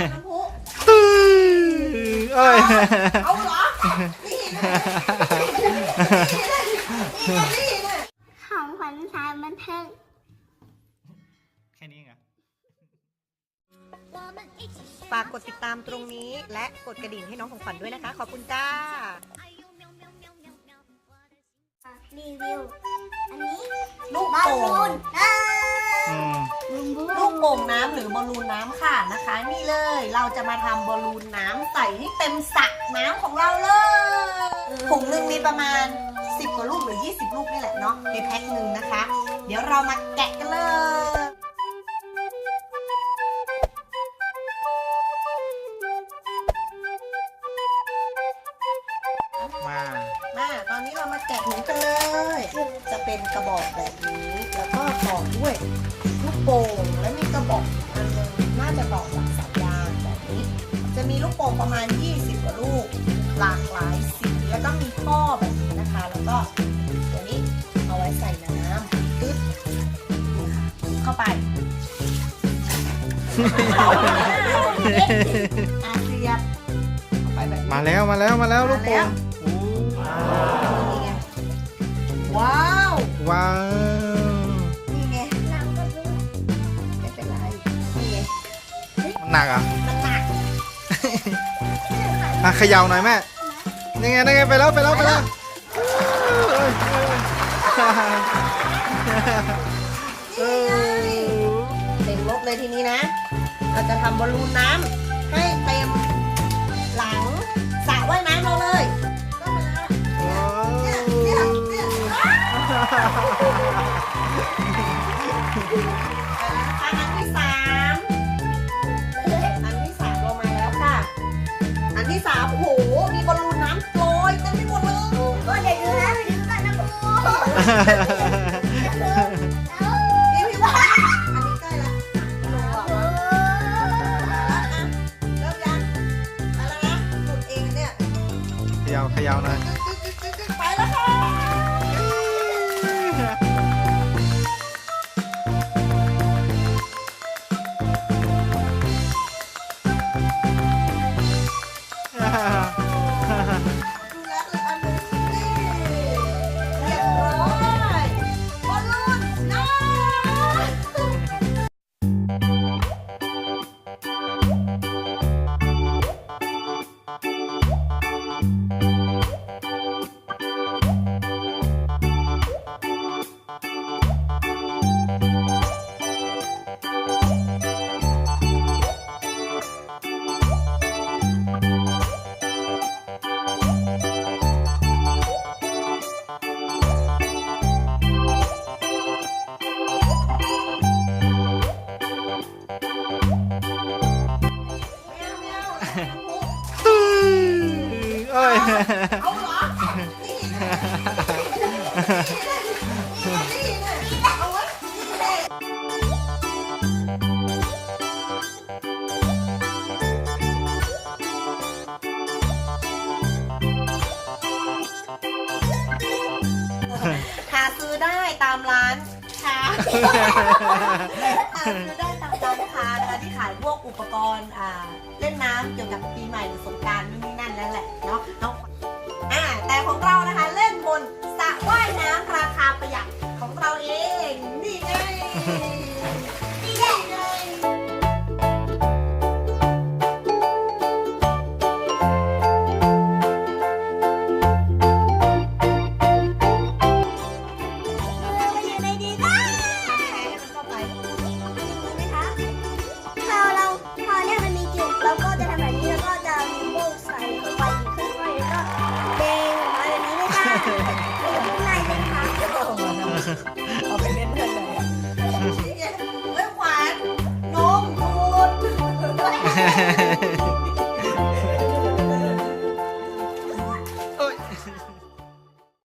น้ำพุตื้อเอ้ยเอาเหรอ นี่นะนี่นี่ของขวัญสายบันเทิงแค่นี้เหรอฝากกดติดตามตรงนี้ และกดกระดิ่งให้น้องของขวัญด้วยนะคะ ขอบคุณจ้า รีวิว อันนี้ลูกบอลโป่งนเอ้ยอืมลุ งบูลูกโป่งน้ำหรือบอลลูนน้ำค่ะนะคะ นี่เลยเราจะมาทำบอลลูนน้ำใส่ให้เต็มสระน้ำของเราเลยถุงหนึ่งมีประมาณ 10กว่าลูกหรือ 20 ลูกนี่แหละเนาะในแพ็คหนึ่งนะคะ เดี๋ยวเรามาแกะกันเลยมามาตอนนี้เรามาแกะถุงกันเลย จะเป็นกระบอกแบบนี้ แล้วก็ต่อด้วยลูกโป่งและมีกระบอกอีกอันหนึงน่าจะต่อจากสายยางแบบนี้ จะมีลูกโป่งประมาณ 20กว่าลูก หลากหลายสีแล้วก็มีท่อแบบนี้นะคะ แล้วก็ตัวนี้เอาไว้ใส่น้ำตึ๊ดนี่ค่ะเข้าไปอาเสียบเข้าไปแบบนี้มาแล้วมาแล้วมาแล้วลูกโป่งโอ้นี่ไงว้าว ว้าว มันหนักอะมันหนักอะเขย่าหน่อยแม่ยังไงยังไงไปแล้วไปแล้วไปแล้วเอ้ยเอ้ยเต็มรถเลยทีนี้นะ เราจะทำบอลลูนน้ำให้เต็มหลังสระว่ายน้ำเราเลยก็มาแล้วว้าวเนี่ยเนี่ยเนี่ยอันที่สาม นี่พี่บอกอันนี้ใกล้ละลงก่อนนะอะเริ่มยังไปแล้วนะหลุดเองเนี่ย เขย่าเขย่าหน่อย หาซื้อได้ตามร้านค้าหาซื้อได้ตามร้านค้านะคะที่ขายพวกอุปกรณ์อ่าเล่นน้ำเกี่ยวกับปีใหม่หรือสงกรารนู่นนี่นั่นนั่นแหละเนาะน้องอ่าแต่ของเรานะคะ